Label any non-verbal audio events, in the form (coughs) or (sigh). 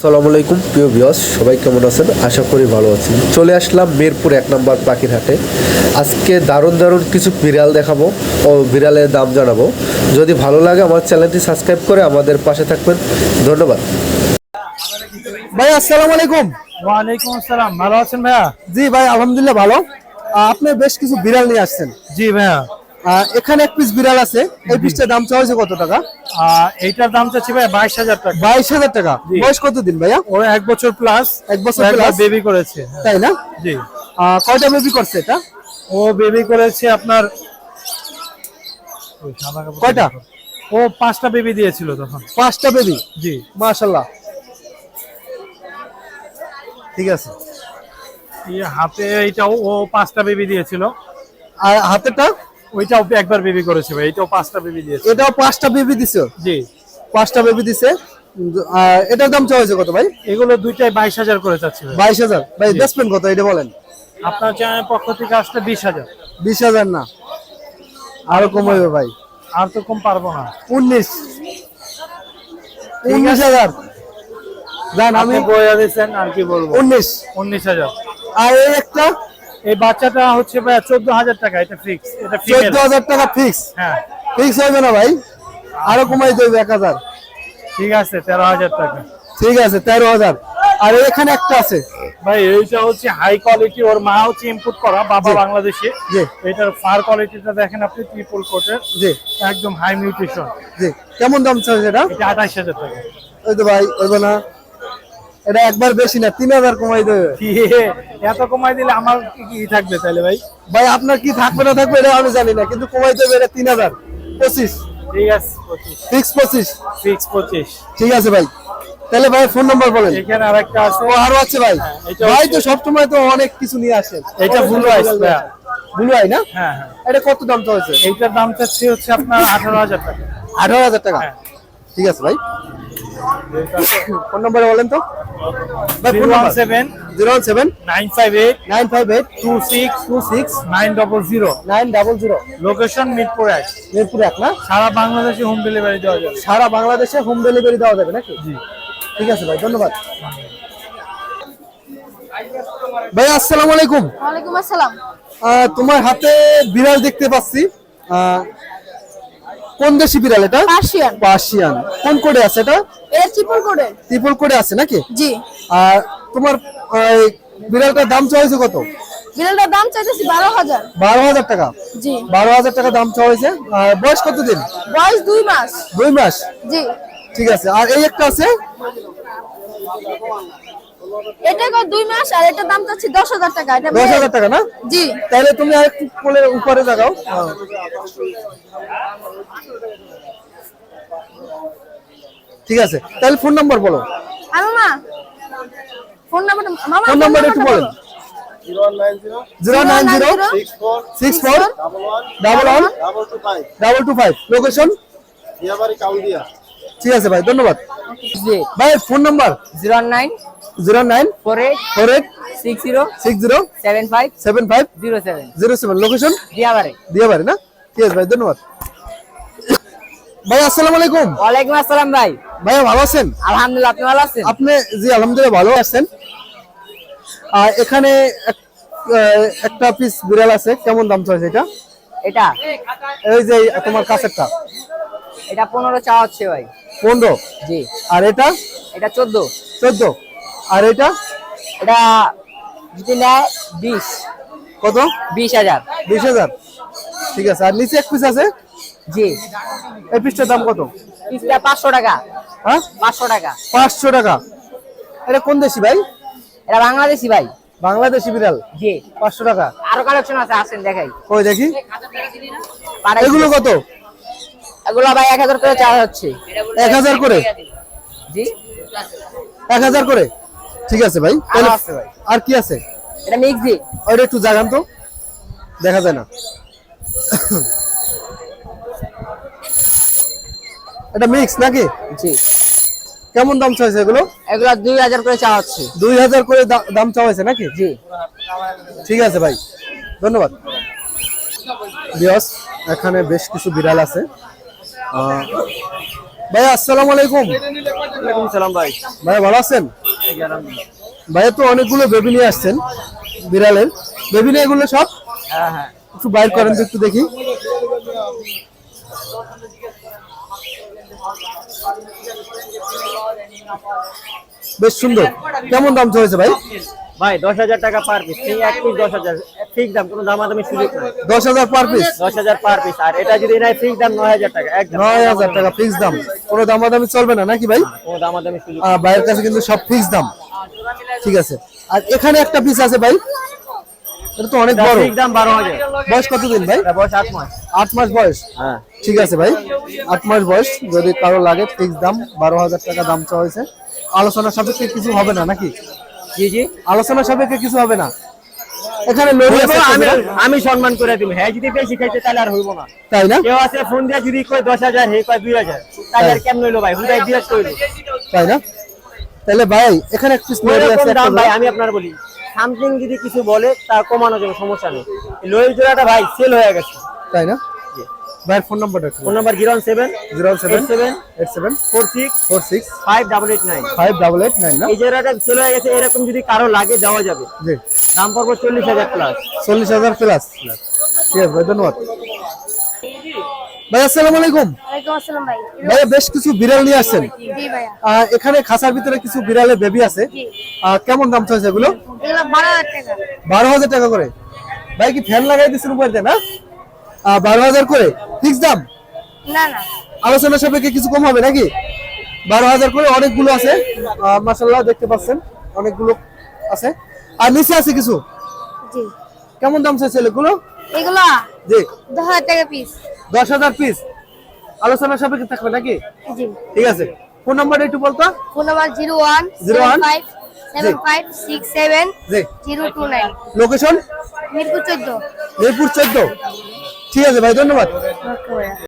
আসসালামু আলাইকুম প্রিয় বিয়স সবাই কেমন আছেন? আশা করি ভালো আছেন। চলে আসলাম মিরপুর এক নম্বর পাখির হাটে। আজকে দারুণ দারুণ কিছু বিড়াল দেখাবো ও বিড়ালের দাম জানাব। যদি ভালো লাগে আমার চ্যানেলটি সাবস্ক্রাইব করে আমাদের পাশে থাকবেন। ধন্যবাদ। ভাই আসসালামু আলাইকুম। ওয়ালাইকুম আসসালাম। ভালো আছেন ভাইয়া? জি ভাই আলহামদুলিল্লাহ ভালো। আপনি বেশ কিছু বিড়াল নিয়ে আসছেন। জি ভাইয়া। এখানে এক পিস বিড়াল আছে। এই পিসটার দাম চাওয়া হয়েছে কত টাকা? এইটার দাম চাচ্ছি ভাই বাইশ হাজার টাকা। বাইশ হাজার টাকা। বয়স কত দিন ভাইয়া? ও এক বছর প্লাস এক বছর plus? বেবি করেছে। তাই না? জি। কয়টা বেবি করছে এটা? ও বেবি করেছে আপনার কয়টা? ও পাঁচটা বেবি দিয়েছিল তখন। পাঁচটা বেবি জি। মাশাল্লাহ ঠিক আছে। হাতে এইটাও ও পাঁচটা বেবি দিয়েছিল। আর হাতেরটা? ওইটাও একবার বেবি করেছে ভাই এটাও পাঁচটা বেবি দিয়েছে। এটাও পাঁচটা বেবি দিছে? জি। পাঁচটা বেবি দিছে। এটার দাম চাওয়া হয়েছে কত ভাই? এগুলো দুইটাই বাইশ হাজার করে চাচ্ছি বাইশ হাজার। ভাই বেসবেন কত এটা বলেন। আপনার চ্যানেলের পক্ষ থেকে আসলে বিশ হাজার। বিশ হাজার না। আরও কমাইবে ভাই। আর তো কম পারব না। উনিশ। উনিশ হাজার। জান আমি আমি বইয়া দিয়েছেন আর কি বলব? উনিশ। উনিশ হাজার। আর এই একটা এই বাচ্চাটা হচ্ছে ভাই চোদ্দ হাজার টাকা এটা ফিক্স এটা চোদ্দ ফিমেল হাজার টাকা ফিক্স হ্যাঁ। ফিক্স হবে না ভাই? আরও কমাই দেবে এক হাজার। ঠিক আছে তেরো হাজার টাকা। ঠিক আছে তেরো হাজার। আর এখানে একটা আছে। ভাই এইটা হচ্ছে হাই কোয়ালিটি ওর মা হচ্ছে ইনপুট করা বাবা বাংলাদেশে। জি। এটার ফার কোয়ালিটিটা দেখেন আপনি ট্রিপল কোটের জি। একদম হাই নিউট্রিশন জি। কেমন দাম সেটা এটা আঠাইশ হাজার টাকা। ওই তো ভাই ওইবে না। এটা একবার বেশি না তিন হাজার কমাই দেবে। এত কমাই দিলে আমার কি থাকবে তাহলে ভাই? ভাই আপনার কি থাকবে না থাকবে এটা আমি জানি না কিন্তু কমাই দেবে এটা তিন হাজার। পঁচিশ। ঠিক আছে পঁচিশ। ফিক্স পঁচিশ। ফিক্স পঁচিশ। ঠিক আছে ভাই। তাহলে ভাই ফোন নাম্বার বলেন। এখানে আরেকটা আছে। ও আরও আছে ভাই। ভাই তো সবসময় তো অনেক কিছু নিয়ে আসেন এটা eyes, ভাইয়া। ব্লু আই না? হ্যাঁ হ্যাঁ। এটা কত দাম তো হয়েছে এইটার দাম চাচ্ছি হচ্ছে আপনার আঠারো হাজার টাকা। আঠারো হাজার টাকা। হ্যাঁ। ঠিক আছে ভাই। (coughs) ফোন নাম্বার বলেন তো। Zero one seven. Zero one seven. Nine five eight. Nine five eight. Two six. Two six. Nine double zero. Nine double zero. Location Mirpur এক। মিরপুর এক না? সারা বাংলাদেশে হোম ডেলিভারি দেওয়া যাবে। সারা বাংলাদেশে হোম ডেলিভারি দেওয়া যাবে নাকি? জি। ঠিক আছে ভাই ধন্যবাদ। ভাই আসসালামু আলাইকুম। ওয়ালাইকুম আসসালাম। তোমার হাতে বিড়াল দেখতে পাচ্ছি। আহ, কোন দেশি বিড়াল এটা? পার্সিয়ান। পার্সিয়ান। কোন কোডে আছে এটা? এর চিপল কোডের ত্রিপুল কোডে আছে নাকি? জি। আর তোমার বিড়ালটার দাম হয়েছে কত? বিড়ালটার দাম চাইতেছি বারো হাজার। বারো হাজার টাকা। জি। বারো হাজার টাকা দাম চাওয়া হয়েছে। বয়স কত দিন বয়স দুই মাস। দুই মাস? জি। ঠিক আছে। আর এই একটা আছে? এটা কত দুই মাস? আর এটার দাম চাচ্ছি দশ হাজার টাকা। এটা দশ হাজার টাকা না? জি। তাহলে তুমি আর একটু কোলে উপরে জাগাও। ঠিক আছে। তাহলে ফোন নাম্বার বলো। আনো না ফোন নাম্বার মামা ফোন নাম্বার একটু বলেন। Zero nine zero. Six four double one double two five location ঠিক আছে ভাই ধন্যবাদ। ভাই phone number? Zero nine zero nine four eight four eight six zero six zero seven five seven five zero seven zero seven. Location দিয়াবারে দিয়ে না? ঠিক আছে ভাই ধন্যবাদ। ভাই আসসালামু আলাইকুম। ওয়ালাইকুম আসসালাম ভাই। ভাইয়া ভালো আছেন? আলহামদুলিল্লাহ আপনি ভালো আছেন? আপনি জি আলহামদুলিল্লাহ ভালো আছেন। আর এখানে একটা পিস বিড়াল আছে। কেমন দাম চলছে এটা? এটা? এই যে তোমার কাছেরটা। এটা পনেরো চাওয়া হচ্ছে ভাই। পনেরো? জি। আর এটা? এটা চোদ্দ। চোদ্দ? আর এটা? এটা যদি নেয় বিশ। কত? বিশ হাজার। বিশ হাজার। ঠিক আছে আর নিচে এক পিস আছে? জি। এই পিসটার দাম কত? পিসটা পাঁচশো টাকা। হ্যাঁ? পাঁচশো টাকা। পাঁচশো টাকা। এটা কোন দেশি ভাই? এটা বাংলাদেশি ভাই। বাংলাদেশি বিড়াল? জি। পাঁচশো টাকা। আরও কালেকশন আছে আসেন দেখাই। কই দেখি? এগুলো কত? এগুলো ভাই এক হাজার করে চাওয়া হচ্ছে। এক হাজার করে? জি। এক হাজার করে? ঠিক আছে ভাই। আছে ভাই। আর কি আছে? এটা মিক্স জি ওইটা একটু জাগান তো। দেখা যায় না। এটা মিক্স নাকি? জি। কেমন দাম চাইছে এগুলো? এগুলো দুই হাজার করে চাওয়া হচ্ছে। দুই হাজার করে দা- দাম চাওয়া হয়েছে নাকি? জি। ঠিক আছে ভাই। ধন্যবাদ। বিয়স এখানে বেশ কিছু বিড়াল আছে। আহ, ভাই আসসালামু আলাইকুম। সালাম ভাই। ভাই ভালো আছেন? ভাইয়া তো অনেকগুলো বেবি নিয়ে আসছেন বিড়ালের। বেবি নিয়ে এগুলো সব? হ্যাঁ হ্যাঁ। একটু বাইর করেন তো একটু দেখি। বেশ সুন্দর। কেমন দাম চলেছে ভাই? ভাই দশ হাজার টাকা পার পিস ঠিক এক পিস দশ হাজার। ঠিক দাম কোনো দামাদামি সুযোগ নাই। দশ হাজার পার পিস দশ হাজার পার পিস আর এটা যদি নাই ঠিক দাম নয় হাজার টাকা একদম। নয় হাজার টাকা ফিক্স দাম। কোনো দামাদামি চলবে না নাকি ভাই? কোনো দামাদামি সুযোগ ভাইয়ের কাছে কিন্তু সব ফিক্স দাম। ঠিক আছে। আর এখানে একটা পিস আছে ভাই। এটা তো অনেক বড়। ঠিক দাম বারো হাজার। বয়স কতদিন ভাই? বয়স আট মাস। আট মাস বয়স? হ্যাঁ। ঠিক আছে ভাই। আট মাস বয়স। যদি কারও লাগে ফিক্স দাম বারো হাজার টাকা দাম চাওয়া হয়েছে। আলোচনা সাপেক্ষে কিছু হবে না নাকি? জি জি। আলোচনা সাপেক্ষে কিছু হবে না। এখানে আছে আমি আমি সম্মান করে দিব। হ্যাঁ যদি বেশি খাইতে তাহলে আর হইব না। তাই না? কেউ আছে ফোন দিয়ে যদি কয় দশ হাজার হে কয় দুই হাজার তাহলে আর কেমন হইল ভাই? হুদাই বিরাট করল তাই না? তাহলে ভাই এখানে আছে দাম ভাই আমি আপনার বলি। সামথিং যদি কিছু বলে তা কমানো যাবে সমস্যা নেই। লোয়ের জোড়াটা ভাই সেল হয়ে গেছে। তাই না? ভাইয়ের ফোন নাম্বারটা phone number zero seven zero seven seven eight seven four six four six five double eight nine. Five double eight nine না? এই সেল হয়ে গেছে এরকম যদি কারও লাগে দেওয়া যাবে। জি। দাম পড়ব চল্লিশ হাজার প্লাস চল্লিশ হাজার প্লাস ঠিক আছে ভাই ধন্যবাদ। ভাই আসসালামু আলাইকুম। আসসালাম ভাই। ভাইয়া বেশ কিছু বিড়াল নিয়ে আসছেন। জি ভাইয়া। আহ, এখানে খাঁচার ভিতরে কিছু বিড়ালের বেবি আছে। কেমন দাম চলছে এগুলো? এগুলো বারো হাজার টাকা। করে। ভাই কি ফ্যান লাগাই দিচ্ছেন উপর দিয়ে না? আহ, বারো হাজার করে? ফিক্স দাম? না না। আলোচনা সাপেক্ষে কিছু কম হবে নাকি? বারো হাজার করে অনেকগুলো আছে। মাসাল্লাহ দেখতে পাচ্ছেন অনেকগুলো আছে। আর নিচে আছে কিছু? জি। কেমন দাম চাইছে এগুলো? এগুলো জি। দশ হাজার টাকা পিস দশ হাজার পিস আলোচনা সাপেক্ষে থাকবে নাকি? জি। ঠিক আছে। ফোন নাম্বারটা একটু বলতো? Phone number zero one Zero one? Five seven five six seven জি। Zero two nine. Location Mirpur চোদ্দ। মিরপুর চোদ্দ। ঠিক আছে ভাই ধন্যবাদ।